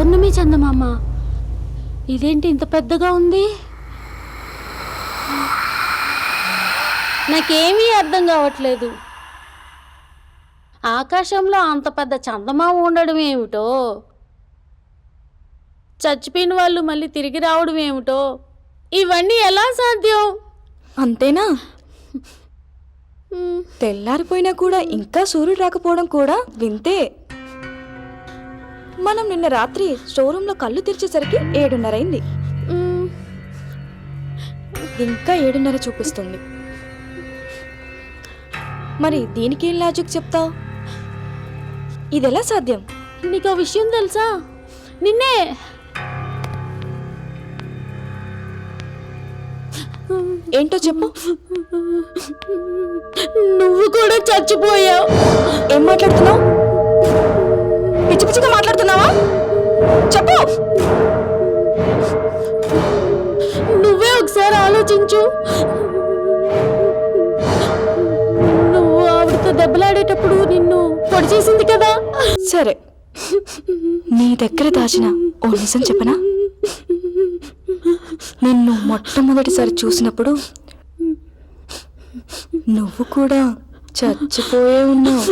పౌర్ణమి చందమామ. ఇదేంటి ఇంత పెద్దగా ఉంది? నాకేమీ అర్థం కావట్లేదు. ఆకాశంలో అంత పెద్ద చందమామ ఉండడం ఏమిటో? చచ్చిపోయిన వాళ్ళు మళ్ళీ తిరిగి రావడం ఏమిటో? ఇవన్నీ ఎలా సాధ్యం? అంతేనా? తెల్లారిపోయినా కూడా ఇంకా సూర్యుడు రాకపోవడం కూడా వింతే. మనం నిన్న రాత్రి రూమ్లో కళ్ళు తెరిచేసరికి ఏడున్నర అయింది మ్, ఇంకా ఏడున్నర చూపిస్తుంది. మరి దీనికి ఏం లాజిక్ చెప్తావు? ఇది ఎలా సాధ్యం? నీకు ఆ విషయం తెలుసా? నిన్నే. ఏంటో చెప్పు. నువ్వు కూడా చచ్చిపోయావు. ఏం మాట్లాడుతున్నావు? చెప్పు. నువ్వే ఒకసారి ఆలోచించు. నువ్వు ఆవిడతో దెబ్బలాడేటప్పుడు నిన్ను పొడి చేసింది కదా. సరే. నీ దగ్గర దాచిన ఓ నిజం చెప్పనా? నిన్ను మొట్టమొదటిసారి చూసినప్పుడు నువ్వు కూడా చచ్చిపోయే ఉన్నావు.